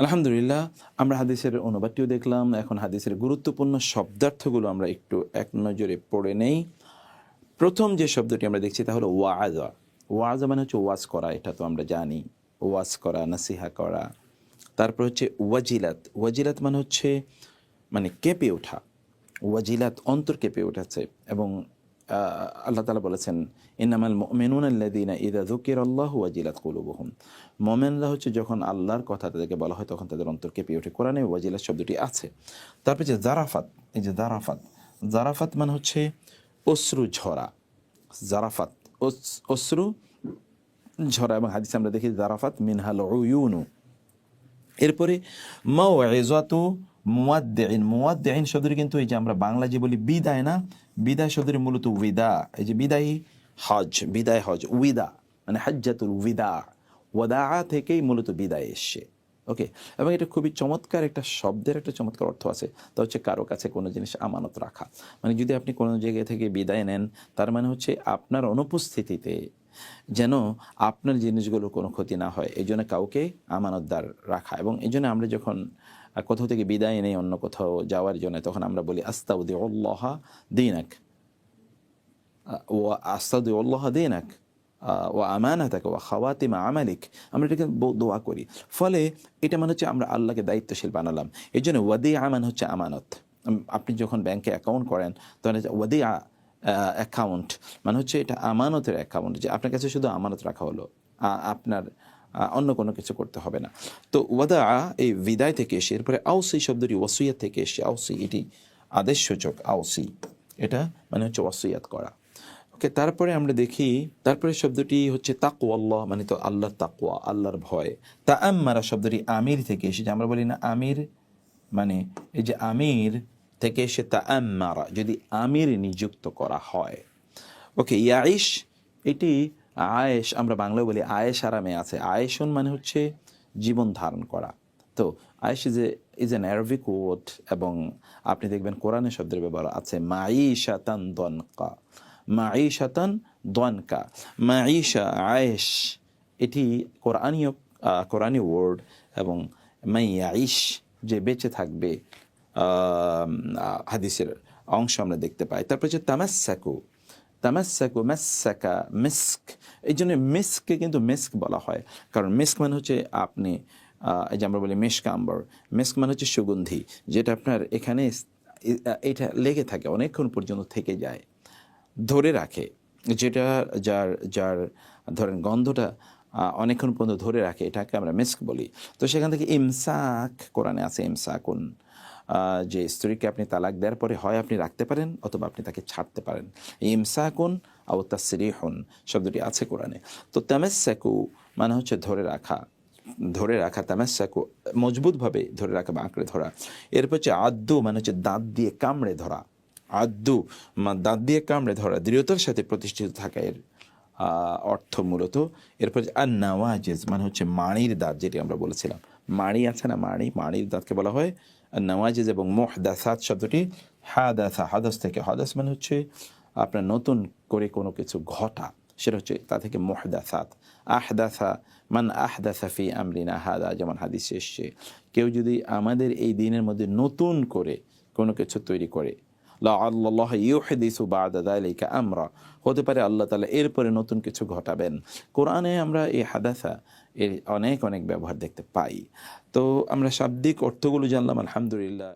আলহামদুলিল্লাহ, আমরা হাদিসের অনুবাদটিও দেখলাম। এখন হাদিসের গুরুত্বপূর্ণ শব্দার্থগুলো আমরা একটু এক নজরে পড়ে নেই। প্রথম যে শব্দটি আমরা দেখছি তা হলো ওয়াজা। ওয়াজা মানে হচ্ছে ওয়াজ করা, এটা তো আমরা জানি। ওয়াজ করা, নাসিহা করা। তারপর হচ্ছে ওয়াজিলাত। ওয়াজিলাত মানে হচ্ছে মানে কেঁপে ওঠা। ওয়াজিলাত অন্তর কেঁপে উঠেছে এবং আল্লাহ তালা বলেছেন ইনামাল মেনুন আল্লাদিনা ইদা জুকির আল্লাহ ওয়াজিলাত কুলুবহুম। মোমেনরা হচ্ছে যখন আল্লাহর কথা তাদেরকে বলা হয়, তখন তাদের অন্তর কেঁপে ওঠে। কোরআনে ওয়াজিলাত শব্দটি আছে। তারপর যে জারাফাত এই যে জারাফাত জারাফাত মানে হচ্ছে অশ্রু ঝরা। জারাফাত অশ্রু ঝরা এবং হাদিসে আমরা দেখি জারাফাত মিনহাল উয়ুনু। এরপরে মাওয়াইজাতু মুয়াদ্দিন মুয়াদ্দিন শব্দটি কিন্তু এই যে আমরা বাংলা যে বলি বিদায় না? বিদায় শব্দটি মূলত উইদা। এই যে বিদায়ী হজ, বিদায় হজ, উইদা মানে হাজ্জাতুল উইদা। ওয়াদা থেকেই মূলত বিদায় এসছে। ওকে? এবং এটা খুবই চমৎকার একটা শব্দের একটা চমৎকার অর্থ আছে। তা হচ্ছে কারও কাছে কোনো জিনিস আমানত রাখা। মানে যদি আপনি কোনো জায়গা থেকে বিদায় নেন, তার মানে হচ্ছে আপনার অনুপস্থিতিতে যেন আপনার জিনিসগুলো কোনো ক্ষতি না হয়। এই জন্য কাউকে আমানতদার রাখা এবং এই জন্য আমরা যখন কোথাও থেকে বিদায় নেই অন্য কোথাও যাওয়ার জন্য, তখন আমরা বলি আস্তাউদ্দি উল্লাহ দিনাক। ও আস্তাউদ্দি উল্লাহ দিনাক। ও আমানাতাক। ও খাওয়াতিমা আমালিক। আমরা এটাকে দোয়া করি। ফলে এটা মানে হচ্ছে আমরা আল্লাহকে দায়িত্বশীল বানালাম। এই জন্য ওয়াদি আমান হচ্ছে আমানত। আপনি যখন ব্যাংকে অ্যাকাউন্ট করেন, তখন ওয়াদি অ্যাকাউন্ট মানে হচ্ছে এটা আমানতের অ্যাকাউন্ট যে আপনার কাছে শুধু আমানত রাখা হলো আপনার অন্য কোনো কিছু করতে হবে না। তো ওয়াদা, এই বিদায় থেকে এসে, এরপরে আউসি শব্দটি ওয়াসিয়াত থেকে এসে আউসি এটি আদেশ সূচক আউসি এটা মানে হচ্ছে ওয়াসিয়াত করা। ওকে, তারপরে আমরা দেখি, তারপরে শব্দটি হচ্ছে তাকওয়া আল্লাহ মানে তো আল্লাহর তাকওয়া, আল্লাহর ভয়। তা আম্মারা শব্দটি আমির থেকে এসেছে, আমরা বলি না আমির মানে এই যে আমির থেকে সে তা আম্মারা যদি আমির নিযুক্ত করা হয়। ওকে ইয়াইশ এটি আয়েশ, আমরা বাংলায় বলি আয়েশ আরামে আছে। আয়েশন মানে হচ্ছে জীবন ধারণ করা। তো আয়েশ is a is an Arabic word এবং আপনি দেখবেন কোরআনে শব্দের ব্যবহার আছে, মাঈশাতান দনকা। মাঈশাতান দনকা। মাঈশা, আয়েশ, এটি কোরআনীয় কোরআনী ওয়ার্ড এবং মাইয়াইশ যে বেঁচে থাকবে হাদিসের অংশ আমরা দেখতে পাই। তারপর হচ্ছে তামাসাকু। তামাসাকু, মেসাকা, মিস্ক। এই জন্য মিস্ককে কিন্তু মিস্ক বলা হয়। কারণ মিস্ক মানে হচ্ছে আপনি এই যে আমরা বলি মেস্ক আম্বর। মিস্ক মানে হচ্ছে সুগন্ধি, যেটা আপনার এখানে এটা লেগে থাকে, অনেকক্ষণ পর্যন্ত থেকে যায়। ধরে রাখে, যেটা যার যার ধরেন গন্ধটা অনেকক্ষণ পর্যন্ত ধরে রাখে, এটাকে আমরা মেস্ক বলি। তো সেখান থেকে ইমসাক, কোরআনে আছে ইমসাকুন। যে স্ত্রীকে আপনি তালাক দেওয়ার পরে হয় আপনি রাখতে পারেন অথবা আপনি তাকে ছাড়তে পারেন। ইমসাকুন আও তাসরিহুন শব্দটি আছে কোরআনে। তো তামাসাকু মানে হচ্ছে ধরে রাখা ধরে রাখা, তামাসাকু মজবুতভাবে ধরে রাখা বা আঁকড়ে ধরা। এরপর হচ্ছে আদ্দু মানে হচ্ছে দাঁত দিয়ে কামড়ে ধরা। আদ্দু মা দাঁত দিয়ে কামড়ে ধরা, দৃঢ়তার সাথে প্রতিষ্ঠিত থাকা এর অর্থ মূলত। এরপর আর নওয়াজেজ মানে হচ্ছে মাড়ির দাঁত যেটি আমরা বলেছিলাম। মাড়ি আছে না মাড়ি? মাড়ির দাঁতকে বলা হয় নওয়াজেজ এবং মোহদাসাত শব্দটি হাদাসা, হাদাস থেকে হাদাস মানে হচ্ছে আপনার নতুন করে কোনো কিছু ঘটা। সেটা হচ্ছে তা থেকে মোহদাসাত। আহদাসা, মান আহদাসা ফি আমরিনা, হাদা যেমন হাদিস এসছে। কেউ যদি আমাদের এই দিনের মধ্যে নতুন করে কোনো কিছু তৈরি করে আল্লাহ ইউহেদিসু বাদালিকা দালিকা আমরা। হতে পারে আল্লাহ তালা এরপরে নতুন কিছু ঘটাবেন। কোরআনে আমরা এই হাদাসা এর অনেক অনেক ব্যবহার দেখতে পাই। তো আমরা শাব্দিক অর্থগুলো জানলাম, আলহামদুলিল্লাহ।